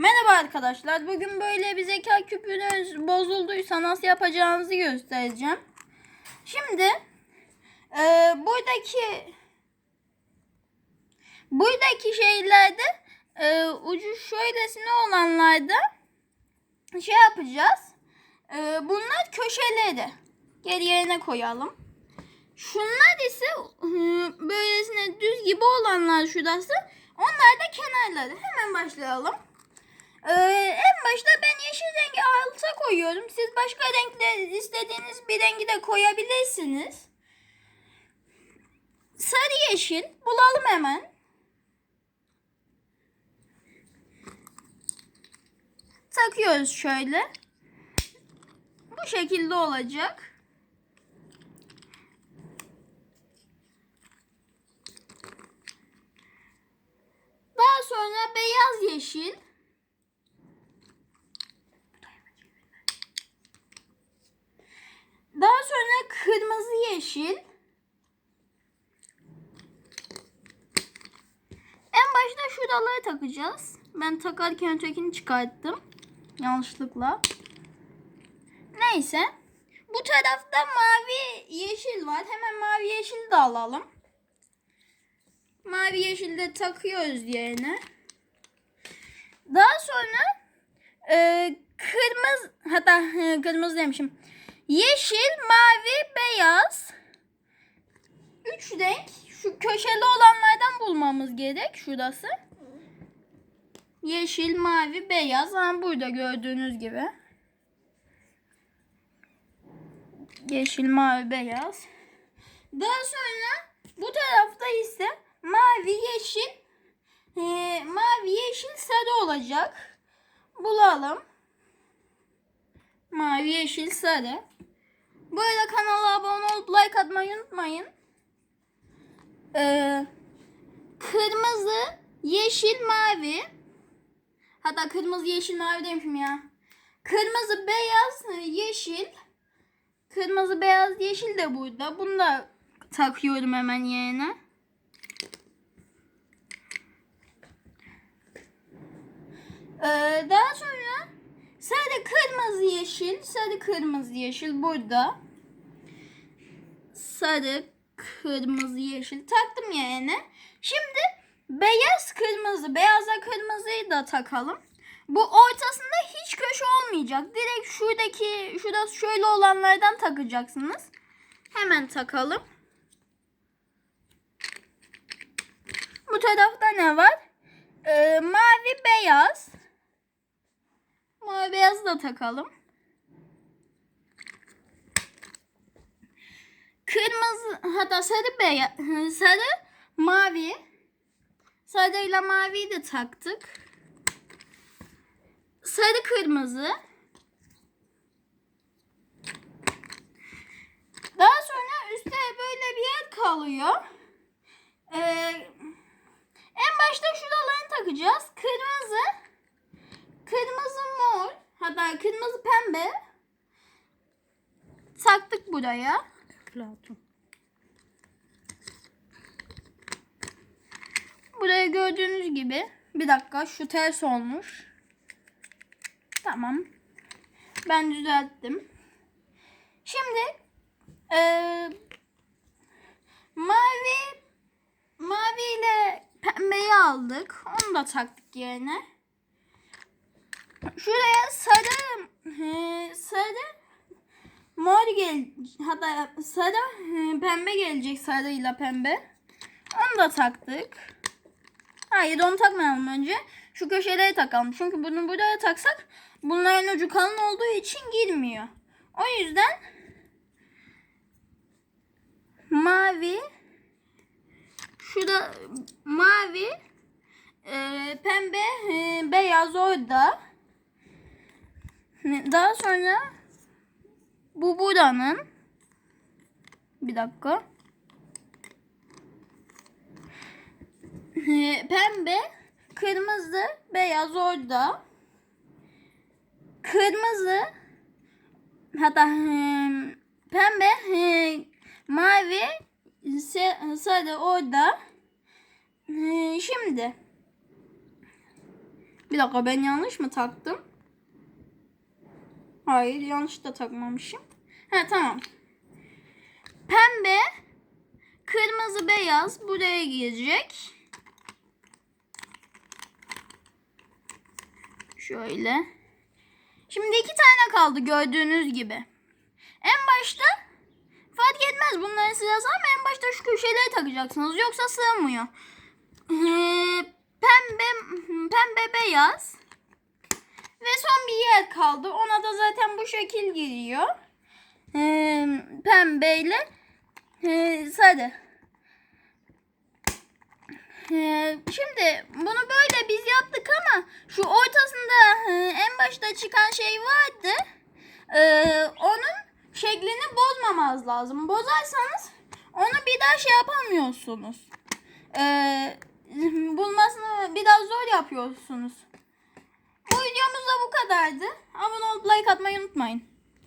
Merhaba arkadaşlar. Bugün böyle bir zeka küpünüz bozulduysa nasıl yapacağınızı göstereceğim. Şimdi e, buradaki buradaki şeylerde e, ucu şöylesine olanlarda şey yapacağız. E, bunlar köşeleri. Geri yerine koyalım. Şunlar ise böylesine düz gibi olanlar şurası. Onlar da kenarları. Hemen başlayalım. Ee, en başta ben yeşil rengi alta koyuyorum. Siz başka renkler istediğiniz bir rengi de koyabilirsiniz. Sarı yeşil bulalım hemen. Takıyoruz şöyle. Bu şekilde olacak. Daha sonra beyaz yeşil. Daha sonra kırmızı yeşil. En başta şuraları takacağız. Ben takarken ötekini çıkarttım. Yanlışlıkla. Neyse. Bu tarafta mavi yeşil var. Hemen mavi yeşil de alalım. Mavi yeşil de takıyoruz yerine. Daha sonra e, kırmızı hatta e, kırmızı demişim. Yeşil, mavi, beyaz. Üç renk. Şu köşeli olanlardan bulmamız gerek. Şurası. Yeşil, mavi, beyaz. Ama burada gördüğünüz gibi. Yeşil, mavi, beyaz. Daha sonra bu tarafta ise mavi, yeşil, e, mavi, yeşil, sarı olacak. Bulalım. Mavi, yeşil, sarı. Bu arada kanala abone olup like atmayı unutmayın. Ee, kırmızı, yeşil, mavi. Hatta kırmızı, yeşil, mavi demişim ya. Kırmızı, beyaz, yeşil. Kırmızı, beyaz, yeşil de burada. Bunu da takıyorum hemen yerine. Ee, daha sonra sarı, kırmızı, yeşil, sarı, kırmızı, yeşil burada. Sarı, kırmızı, yeşil taktım yerine. Şimdi beyaz, kırmızı, beyaza kırmızıyı da takalım. Bu ortasında hiç köşe olmayacak. Direkt şuradaki, şurası şöyle olanlardan takacaksınız. Hemen takalım. Bu tarafta ne var? Ee, mavi, beyaz. Mavi beyazı da takalım. Kırmızı hatta sarı beyaz sarı mavi sarıyla maviyi de taktık. Sarı kırmızı. Daha sonra üstte böyle bir yer kalıyor. Ee, en başta şuralarını takacağız. Kırmızı kırmızı mor hatta kırmızı pembe taktık buraya. Platon. Buraya gördüğünüz gibi bir dakika şu ters olmuş. Tamam. Ben düzelttim. Şimdi eee mavi mavi ile pembeyi aldık. Onu da taktık yerine. Şuraya sarı e, sarı mor gel hatta sarı e, pembe gelecek sarıyla pembe. Onu da taktık. Hayır onu takmayalım önce. Şu köşeleri takalım. Çünkü bunu buraya taksak bunların ucu kalın olduğu için girmiyor. O yüzden mavi şurada mavi e, pembe e, beyaz orada. Daha sonra bu buranın bir dakika. Pembe, kırmızı, beyaz orada. Kırmızı hatta hmm, pembe, hmm, mavi, sarı orada. Hmm, Şimdi Bir dakika ben yanlış mı taktım? Hayır yanlış da takmamışım. Ha tamam. Pembe, kırmızı, beyaz buraya girecek. Şöyle. Şimdi iki tane kaldı gördüğünüz gibi. En başta fark etmez bunların sırası ama en başta şu köşeleri takacaksınız yoksa sığmıyor. Ee, pembe pembe beyaz ve son bir yer kaldı. Ona da zaten bu şekil giriyor. Ee, pembeyle e, sarı. Ee, şimdi bunu böyle biz yaptık ama şu ortasında e, en başta çıkan şey vardı. Ee, onun şeklini bozmamaz lazım. Bozarsanız onu bir daha şey yapamıyorsunuz. Ee, bulmasını biraz zor yapıyorsunuz. Videomuz da bu kadardı. Abone olup like atmayı unutmayın.